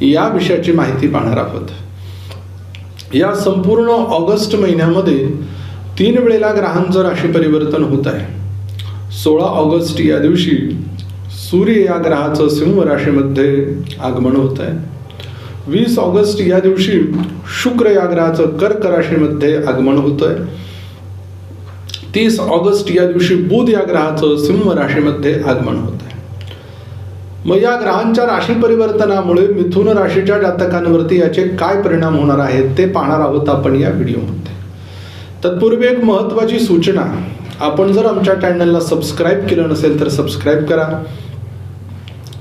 या विषयाची माहिती पाहणार आहोत. या संपूर्ण ऑगस्ट महिन्यामध्ये तीन वेळेला ग्रहांचं राशी परिवर्तन होत आहे. सोळा ऑगस्ट या दिवशी सूर्य या ग्रहाचं सिंह राशीमध्ये आगमन होत आहे. वीस ऑगस्ट या दिवशी शुक्र या ग्रहाचं कर्क राशीमध्ये आगमन होत आहे. तीस ऑगस्ट या दिवशी बुध या ग्रहाचं सिंह राशीमध्ये आगमन होत मग या ग्रहांच्या राशी परिवर्तनामुळे मिथुन राशीच्या जातकांवरती याचे काय परिणाम होणार आहेत ते पाहणार आहोत आपण या व्हिडिओमध्ये. तत्पूर्वी एक महत्वाची सूचना आपण जर आमच्या चॅनलला सबस्क्राईब केलं नसेल तर सबस्क्राईब करा.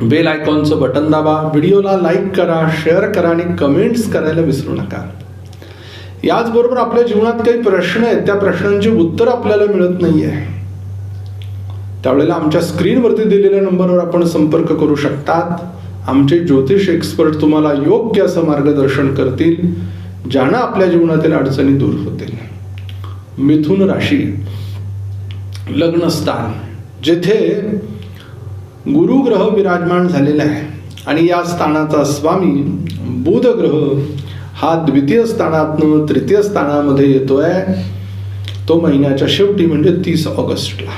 बेल आयकॉनचं बटन दाबा व्हिडिओला लाईक करा शेअर करा आणि कमेंट्स करायला विसरू नका. याचबरोबर आपल्या जीवनात काही प्रश्न आहेत त्या प्रश्नांची उत्तर आपल्याला मिळत नाही आहे त्यावेळेला आमच्या स्क्रीनवरती दिलेल्या नंबरवर आपण संपर्क करू शकतात. आमचे ज्योतिष एक्सपर्ट तुम्हाला योग्य असं मार्गदर्शन करतील ज्यानं आपल्या जीवनातील अडचणी दूर होतील. मिथुन राशी लग्नस्थान जेथे गुरुग्रह विराजमान झालेला आहे आणि या स्थानाचा स्वामी बुध ग्रह हा द्वितीय स्थानातनं तृतीय स्थानामध्ये येतोय. तो महिन्याच्या शेवटी म्हणजे तीस ऑगस्टला.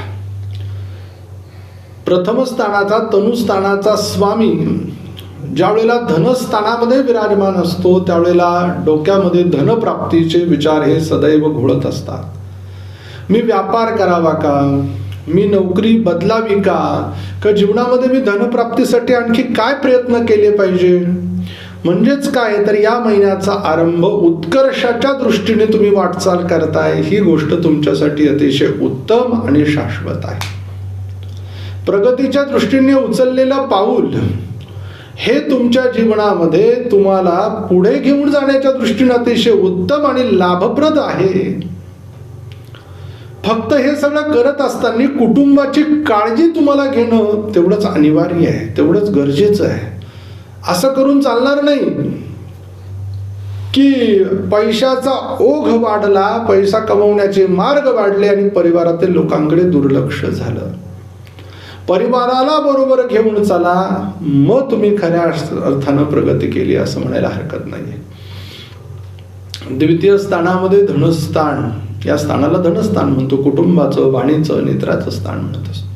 प्रथम स्थानाचा तनुस्थानाचा स्वामी ज्यावेळेला धनस्थानामध्ये विराजमान असतो त्यावेळेला डोक्यामध्ये धनप्राप्तीचे विचार हे सदैव घोळत असतात. मी व्यापार करावा का? मी नोकरी बदलावी का? का जीवनामध्ये मी धनप्राप्तीसाठी आणखी काय प्रयत्न केले पाहिजे? म्हणजेच काय? तर या महिन्याचा आरंभ उत्कर्षाच्या दृष्टीने तुम्ही वाटचाल करताय. ही गोष्ट तुमच्यासाठी अतिशय उत्तम आणि शाश्वत आहे. प्रगतीच्या दृष्टीने उचललेलं पाऊल हे तुमच्या जीवनामध्ये तुम्हाला पुढे घेऊन जाण्याच्या दृष्टीने अतिशय उत्तम आणि लाभप्रद आहे. फक्त हे सगळं करत असताना कुटुंबाची काळजी तुम्हाला घेणं तेवढंच अनिवार्य आहे तेवढंच गरजेचं आहे. असं करून चालणार नाही की पैशाचा ओघ वाढला पैसा कमवण्याचे मार्ग वाढले आणि परिवारातील लोकांकडे दुर्लक्ष झालं. परिवाराला बरोबर घेऊन चला. मग तुम्ही खऱ्या अर्थानं प्रगती केली असं म्हणायला हरकत नाही द्वितीय स्थानामध्ये धनस्थान. या स्थानाला धनस्थान म्हणतो. कुटुंबाचं वाणीचं नेत्राचं स्थान म्हणत असतो.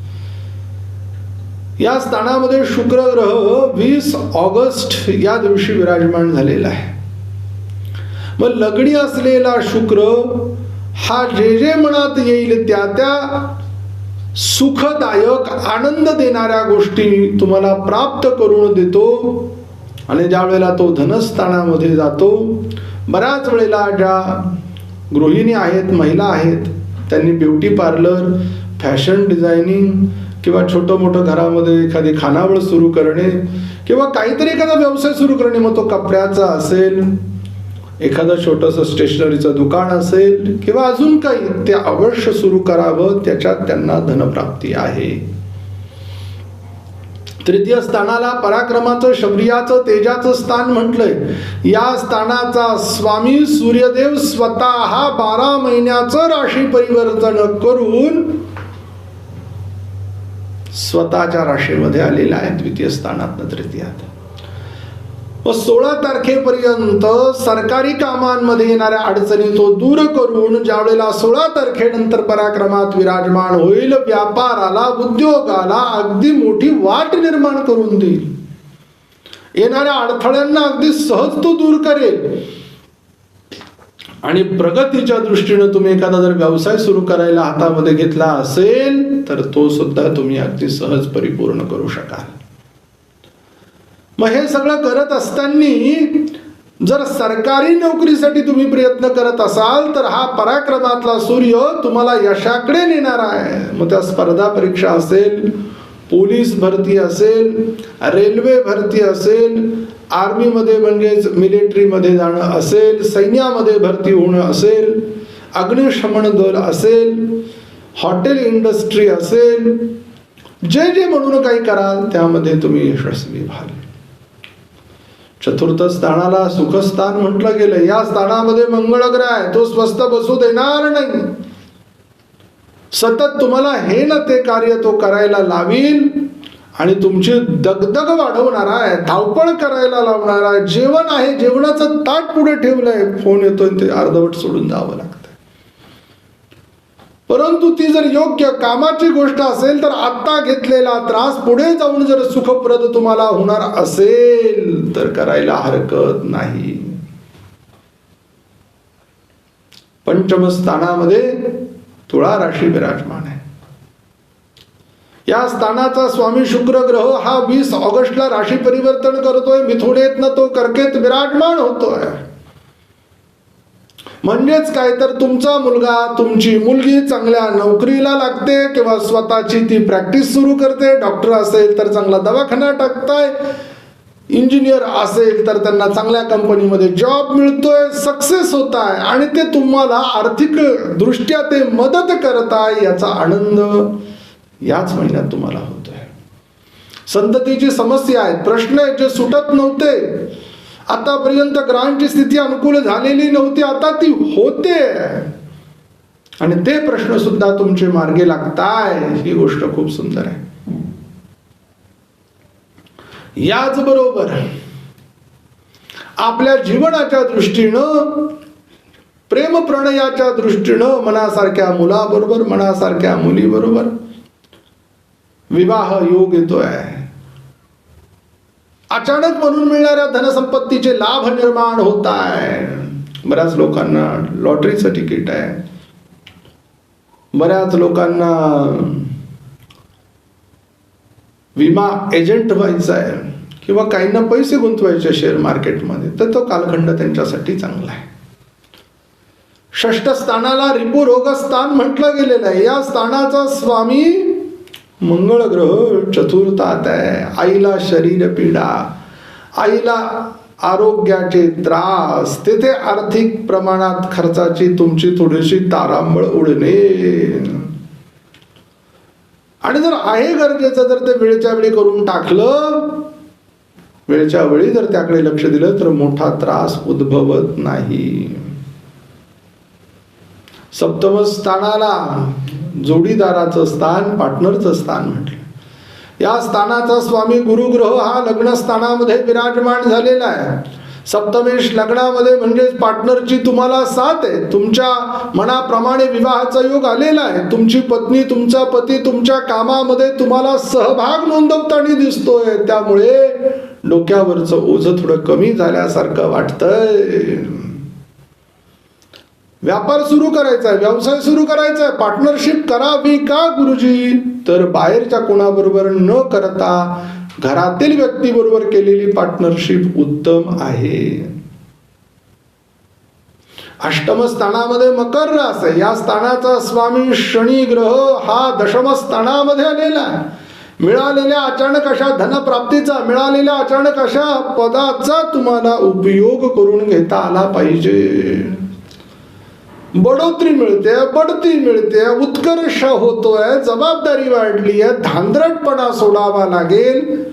या स्थानामध्ये शुक्र ग्रह वीस ऑगस्ट या दिवशी विराजमान झालेला आहे. मग लग्नी असलेला शुक्र हा जे जे मनात येईल त्या त्या सुखदायक आनंद देणाऱ्या गोष्टी तुम्हाला प्राप्त करून देतो. आणि ज्या वेळेला तो धनस्थानामध्ये जातो बऱ्याच वेळेला ज्या गृहिणी आहेत महिला आहेत त्यांनी ब्युटी पार्लर फॅशन डिझायनिंग किंवा छोटं मोठं घरामध्ये एखादी खानावळ सुरू करणे किंवा काहीतरी एखादा व्यवसाय सुरू करणे मग तो कपड्याचा असेल एखादं छोटंसं स्टेशनरीचं दुकान असेल किंवा अजून काही ते अवश्य सुरू करावं त्याच्यात त्यांना धनप्राप्ती आहे. तृतीय स्थानाला पराक्रमाचं शौर्याचं तेजाचं स्थान म्हटलंय. या स्थानाचा स्वामी सूर्यदेव स्वतः हा बारा महिन्याचं राशी परिवर्तन करून स्वतःच्या राशीमध्ये आलेला आहे द्वितीय स्थानात तृतीयात. व सोळा तारखेपर्यंत सरकारी कामांमध्ये येणाऱ्या अडचणी तो दूर करून ज्यावेळेला सोळा तारखेनंतर पराक्रमात विराजमान होईल व्यापाराला उद्योगाला अगदी मोठी वाट निर्माण करून देईल. येणाऱ्या अडथळ्यांना अगदी सहज तो दूर करेल. आणि प्रगतीच्या दृष्टीनं तुम्ही एखादा जर व्यवसाय सुरू करायला हातामध्ये घेतला असेल तर तो सुद्धा तुम्ही अगदी सहज परिपूर्ण करू शकाल. मग हे सगळं करत असताना जर सरकारी नोकरीसाठी तुम्ही प्रयत्न करत असाल तर हा पराक्रमातला सूर्य तुम्हाला यशाकडे नेणार आहे. मग त्या स्पर्धा परीक्षा असेल पोलीस भरती असेल रेल्वे भरती असेल आर्मीमध्ये म्हणजेच मिलिटरीमध्ये जाणं असेल सैन्यामध्ये भरती होणं असेल अग्निशमन दल असेल हॉटेल इंडस्ट्री असेल जे जे म्हणून काही कराल त्यामध्ये तुम्ही यशस्वी व्हाल. चतुर्थ स्थानाला सुखस्थान म्हटलं गेलं. या स्थानामध्ये मंगळ ग्रह आहे. तो स्वस्त बसू देणार नाही. सतत तुम्हाला हे ना ते कार्य तो करायला लावील आणि तुमची दगदग वाढवणार आहे धावपळ करायला लावणार आहे. जेवण आहे जेवणाचं ताट पुढे ठेवलंय. फोन येतोय ते अर्धवट सोडून जावं लागतं. परंतु ती जर योग्य कामाची गोष्ट असेल तर आत्ता घेतलेला त्रास पुढे जाऊन जर सुखप्रद तुम्हाला होणार असेल तर करायला हरकत नाही. पंचम स्थानामध्ये तुळा राशी विराजमान आहे. या स्थानाचा स्वामी शुक्र ग्रह हा वीस ऑगस्टला राशी परिवर्तन करतोय. मिथुनेत न तो कर्केत विराजमान होतोय. म्हणजेच काय तर तुमचा मुलगा तुमची मुलगी चांगल्या नोकरीला लागते किंवा स्वतःची ती प्रॅक्टिस सुरू करते डॉक्टर असेल तर चांगला दवाखाना टाकताय इंजिनियर असेल तर त्यांना चांगल्या कंपनीमध्ये जॉब मिळतोय सक्सेस होत आहे आणि ते तुम्हाला आर्थिक दृष्ट्या ते मदत करत आहे याचा आनंद याच महिन्यात तुम्हाला होतोय. संततीची समस्या आहेत प्रश्न आहेत जे सुटत नव्हते. आतापर्यंत ग्रहांची स्थिती अनुकूल झालेली नव्हती आता ती होते. आणि ते प्रश्न सुद्धा तुमचे मार्गे लागताय ही गोष्ट खूप सुंदर आहे. याचबरोबर आपल्या जीवनाच्या दृष्टीनं प्रेम प्रणयाच्या दृष्टीनं मनासारख्या मुलाबरोबर मनासारख्या मुलीबरोबर विवाह योग येतोय. अचानक म्हणून मिळणाऱ्या धनसंपत्तीचे लाभ निर्माण होत आहे. बऱ्याच लोकांना लॉटरीचं तिकीट आहे. बऱ्याच लोकांना विमा एजंट व्हायचा आहे किंवा काहींना पैसे गुंतवायचे शेअर मार्केटमध्ये तर तो कालखंड त्यांच्यासाठी चांगला आहे. षष्ठ स्थानाला रिपू रोगस्थान म्हटलं गेलेलं आहे. या स्थानाचा स्वामी मंगळ ग्रह चतुर्थात आहे आईला शरीर पीडा आईला आरोग्याचे त्रास तेथे आर्थिक प्रमाणात खर्चाची तुमची थोडीशी तारांबळ उडणे. आणि जर आहे गरजेचं जर ते वेळच्या वेळी करून टाकलं वेळच्या वेळी जर त्याकडे लक्ष दिलं तर मोठा त्रास उद्भवत नाही. सप्तम स्थानाला जोडीदाराचं स्थान पार्टनरचं स्थान म्हटलं. या स्थानाचा स्वामी गुरुग्रह हा लग्नस्थानामध्ये विराजमान झालेला आहे. सप्तमेश लग्नामध्ये म्हणजेच पार्टनरची तुम्हाला साथ आहे. तुमच्या मनाप्रमाणे विवाहाचा योग आलेला आहे. तुमची पत्नी तुमचा पती तुमच्या कामामध्ये तुम्हाला सहभाग नोंदवताना दिसतोय. त्यामुळे डोक्यावरचं ओझं थोडं कमी झाल्यासारखं वाटतंय. व्यापार सुरू करायचा आहे व्यवसाय सुरू करायचा आहे पार्टनरशिप करावी का गुरुजी? तर बाहेरच्या कोणाबरोबर न करता घरातील व्यक्तीबरोबर केलेली पार्टनरशिप उत्तम आहे. अष्टम स्थानामध्ये मकर रास आहे. या स्थानाचा स्वामी शनी ग्रह हा दशम स्थानामध्ये आलेला आहे. मिळालेल्या अचानक अशा धनप्राप्तीचा मिळालेल्या अचानक अशा पदाचा तुम्हाला उपयोग करून घेता आला पाहिजे. बढोतरी मिळते बढती मिळते उत्कर्ष होतोय जबाबदारी वाढली आहे धांदरटपणा सोडावा लागेल.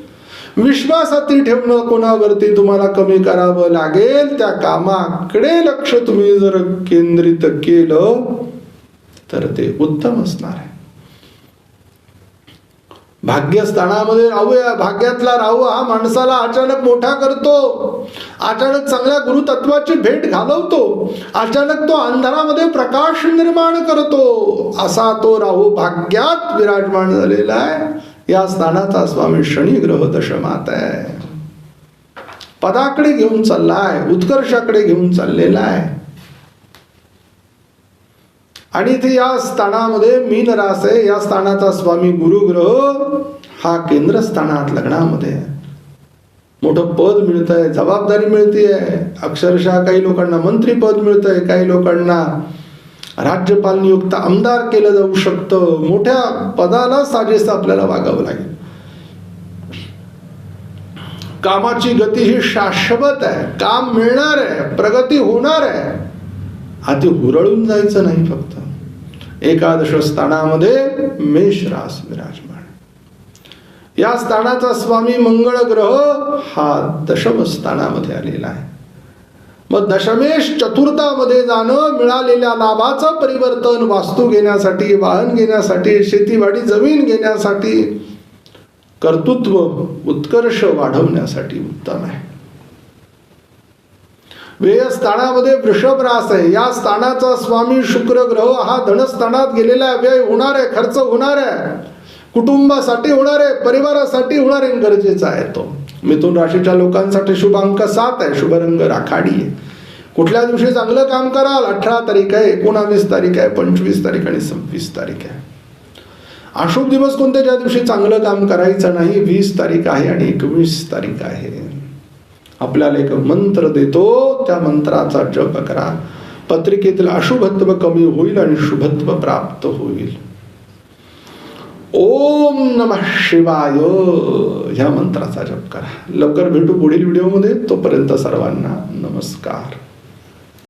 विश्वासाती ठेवणं कोणावरती तुम्हाला कमी करावं लागेल त्या कामाकडे लक्ष तुम्ही जर केंद्रित केलं तर ते उत्तम असणार आहे. भाग्यस्थानामध्ये राहूया भाग्यातला राहू हा माणसाला अचानक मोठा करतो. अचानक चांगल्या गुरुतत्वाची भेट घालवतो. अचानक तो अंधारामध्ये प्रकाश निर्माण करतो. असा तो राहू भाग्यात विराजमान झालेला आहे. या स्थानाचा स्वामी शनी ग्रह दशमात आहे. पदाकडे घेऊन चाललाय उत्कर्षाकडे घेऊन चाललेला आहे. आणि इथे या स्थानामध्ये मीन रास आहे. या स्थानाचा स्वामी गुरुग्रह हा केंद्रस्थानात लग्नामध्ये आहे. मोठं पद मिळत आहे जबाबदारी मिळते आहे अक्षरशः काही लोकांना मंत्रीपद मिळत आहे काही लोकांना राज्यपाल नियुक्त आमदार केलं जाऊ शकतं. मोठ्या पदाला साजेस आपल्याला वागावं लागेल. कामाची गती ही शाश्वत आहे. काम मिळणार आहे प्रगती होणार आहे. आधी हुरळून जायचं नाही फक्त. एकादश स्थानामध्ये मेष रास विराजमान. या स्थानाचा स्वामी मंगळ ग्रह हा दशम स्थानामध्ये आलेला आहे. मग दशमेश चतुर्थामध्ये जाणं मिळालेल्या लाभाचं परिवर्तन वास्तू घेण्यासाठी वाहन घेण्यासाठी शेतीवाडी जमीन घेण्यासाठी कर्तृत्व उत्कर्ष वाढवण्यासाठी उत्तम आहे. व्ययस्थानामध्ये वृषभ रास आहे. या स्थानाचा स्वामी शुक्र ग्रह हा धनस्थानात गेलेला आहे. व्यय होणार आहे खर्च होणार आहे. कुटुंबासाठी होणार आहे परिवारासाठी होणार आहे गरजेचा आहे तो. मिथुन राशीच्या लोकांसाठी शुभ अंक सात आहे. शुभ रंग राखाडी आहे. कुठल्या दिवशी चांगलं काम कराल? अठरा तारीख आहे एकोणावीस तारीख आहे पंचवीस तारीख आणि सव्वीस तारीख आहे. अशुभ दिवस कोणते ज्या दिवशी चांगलं काम करायचं नाही? वीस तारीख आहे आणि एकवीस तारीख आहे. आपल्याला एक मंत्र देतो त्या मंत्राचा जप करा. पत्रिकेतील अशुभत्व कमी होईल आणि शुभत्व प्राप्त होईल. ओम नमः शिवाय. ह्या मंत्राचा जप करा. लवकर भेटू पुढील व्हिडिओमध्ये. तोपर्यंत सर्वांना नमस्कार.